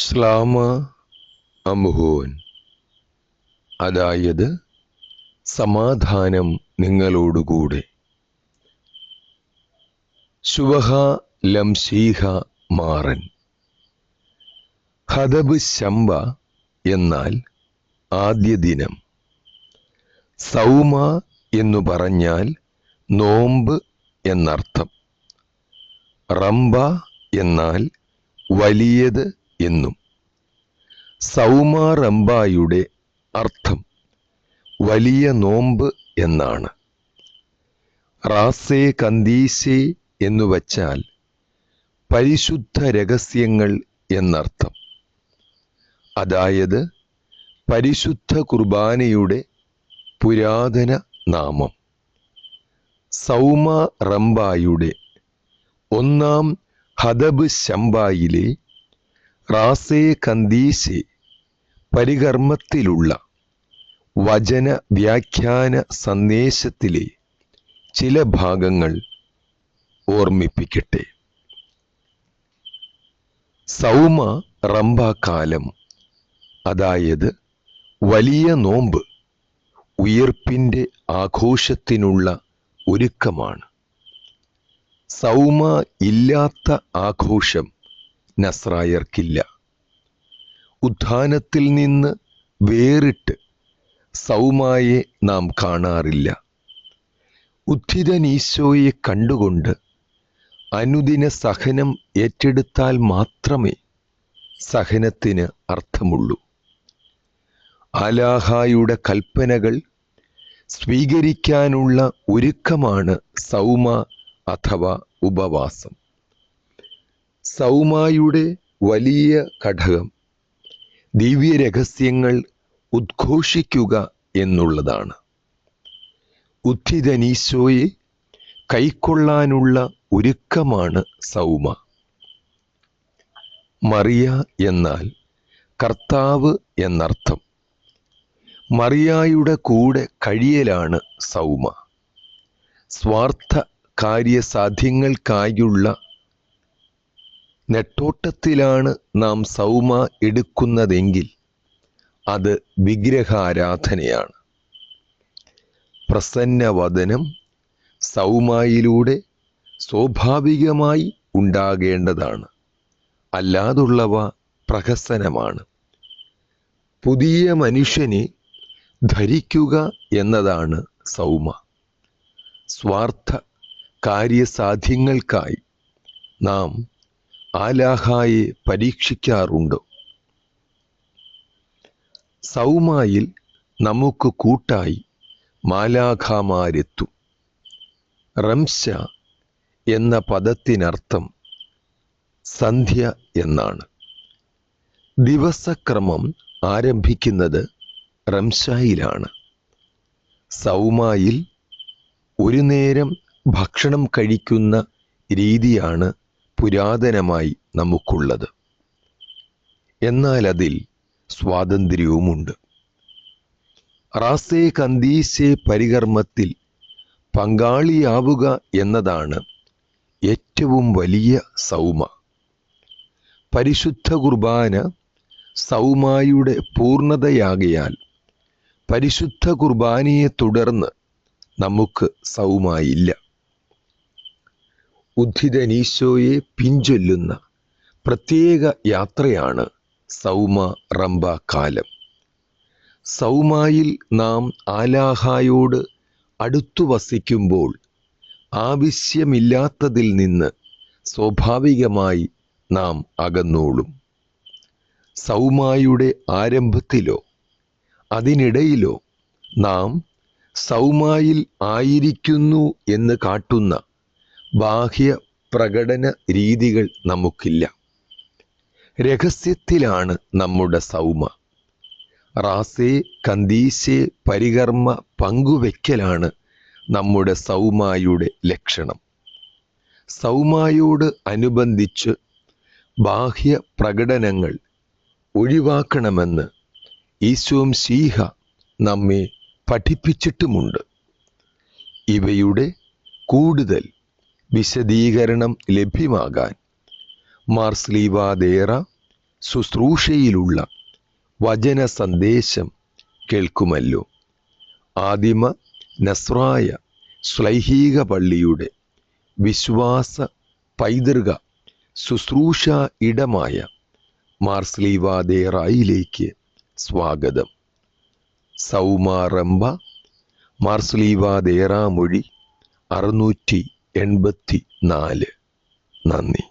ശ്ലാമ അംഹോൻ അതായത് സമാധാനം നിങ്ങളോടുകൂടെ. ശുവഹ ലംശീഹ മാറൻ. ഹദബ് ശമ്പ എന്നാൽ ആദ്യ ദിനം. സൗമ എന്നു പറഞ്ഞാൽ നോമ്പ് എന്നർത്ഥം. റംബ എന്നാൽ വലിയത് എന്നും. സൗമാറമ്പായുടെ അർത്ഥം വലിയ നോമ്പ് എന്നാണ്. റാസേ കന്തീശേ എന്നു വച്ചാൽ പരിശുദ്ധ രഹസ്യങ്ങൾ എന്നർത്ഥം. അതായത് പരിശുദ്ധ കുർബാനയുടെ പുരാതന നാമം. സൗമ റംബായുടെ ഒന്നാം ഹദബ് ശമ്പായിലെ റാസേ കന്തീസെ പരികർമ്മത്തിലുള്ള വചന വ്യാഖ്യാന സന്ദേശത്തിലെ ചില ഭാഗങ്ങൾ ഓർമ്മിപ്പിക്കട്ടെ. സൗമ റംഭാകാലം അതായത് വലിയ നോമ്പ് ഉയർപ്പിന്റെ ആഘോഷത്തിനുള്ള ഒരുക്കമാണ്. സൗമ ഇല്ലാത്ത ആഘോഷം നസ്രായർക്കില്ല. ഉദ്ധാനത്തിൽ നിന്ന് വേറിട്ട് സൗമായെ നാം കാണാറില്ല. ഉദ്ധിതനീശോയെ കണ്ടുകൊണ്ട് അനുദിന സഹനം ഏറ്റെടുത്താൽ മാത്രമേ സഹനത്തിന് അർത്ഥമുള്ളൂ. ആലാഹായുടെ കൽപ്പനകൾ സ്വീകരിക്കാനുള്ള ഒരുക്കമാണ് സൗമ അഥവാ ഉപവാസം. സൗമായുടെ വലിയ ഘടകം. ദിവ്യരഹസ്യങ്ങൾ ഉദ്ഘോഷിക്കുക എന്നുള്ളതാണ്. ഉദ്ധിതനീശോയെ കൈക്കൊള്ളാനുള്ള ഒരുക്കമാണ് സൗമ. മറിയ എന്നാൽ കർത്താവ് എന്നർത്ഥം. മറിയായുടെ കൂടെ കഴിയലാണ് സൗമ. സ്വാർത്ഥ കാര്യസാധ്യങ്ങൾക്കായുള്ള നെട്ടോട്ടത്തിലാണ് നാം സൗമ എടുക്കുന്നതെങ്കിൽ അത് വിഗ്രഹാരാധനയാണ്. പ്രസന്നവദനം സൗമായിലൂടെ സ്വാഭാവികമായി ഉണ്ടാകേണ്ടതാണ്. അല്ലാതുള്ളവ പ്രഹസനമാണ്. പുതിയ മനുഷ്യനെ ധരിക്കുക എന്നതാണ് സൗമ. സ്വാർത്ഥ കാര്യസാധ്യങ്ങൾക്കായി നാം ആലാഹായെ പരീക്ഷിക്കാറുണ്ട്. സൗമായിൽ നമുക്ക് കൂട്ടായി മാലാഖാമാരെത്തും. റംശ എന്ന പദത്തിനർത്ഥം സന്ധ്യ എന്നാണ്. ദിവസക്രമം ആരംഭിക്കുന്നത് റംശായിലാണ് സൗമായിൽ ഒരു നേരം ഭക്ഷണം കഴിക്കുന്ന രീതിയാണ് പുരാതനമായി നമുക്കുള്ളത്. എന്നാൽ അതിൽ സ്വാതന്ത്ര്യവുമുണ്ട്. റാസേ കന്തീശെ പരികർമ്മത്തിൽ പങ്കാളിയാവുക എന്നതാണ് ഏറ്റവും വലിയ സൗമ. പരിശുദ്ധ കുർബാന സൗമായുടെ പൂർണതയാകയാൽ പരിശുദ്ധ കുർബാനയെ തുടർന്ന് നമുക്ക് സൗമായില്ല. ഉദ്ധിതനീശോയെ പിഞ്ചൊല്ലുന്ന പ്രത്യേക യാത്രയാണ് സൗമ റംബ കാലം. സൗമായിൽ നാം ആലാഹായോട് അടുത്തു വസിക്കുമ്പോൾ ആവശ്യമില്ലാത്തതിൽ നിന്ന് സ്വാഭാവികമായി നാം അകന്നോളും. സൗമായുടെ ആരംഭത്തിലോ അതിനിടയിലോ നാം സൗമായിൽ ആയിരിക്കുന്നു എന്ന് കാട്ടുന്ന ബാഹ്യ പ്രകടന രീതികൾ നമുക്കില്ല. രഹസ്യത്തിലാണ് നമ്മുടെ സൗമ. റാസേ കന്തീശേ പരികർമ്മ പങ്കുവെക്കലാണ് നമ്മുടെ സൗമായുടെ ലക്ഷണം. സൗമായോട് അനുബന്ധിച്ച് ബാഹ്യ പ്രകടനങ്ങൾ ഒഴിവാക്കണമെന്ന് ഈശോം ശീഹ നമ്മെ പഠിപ്പിച്ചിട്ടുമുണ്ട്. ഇവയുടെ കൂടുതൽ വിശദീകരണം ലഭ്യമാകാൻ മാർസ്ലീവാദേറ ശുശ്രൂഷയിലുള്ള വചന സന്ദേശം കേൾക്കുമല്ലോ. ആദിമ നസ്രായ ശ്ലൈഹിക പള്ളിയുടെ വിശ്വാസ പൈതൃക ശുശ്രൂഷ ഇടമായ മാർസ്ലീവാദേറായിലേക്ക് സ്വാഗതം. സൗമാറമ്പ മാർസ്ലീവാദേറാമൊഴി അറുന്നൂറ്റി എൺപത്തി നാല് നന്ദി.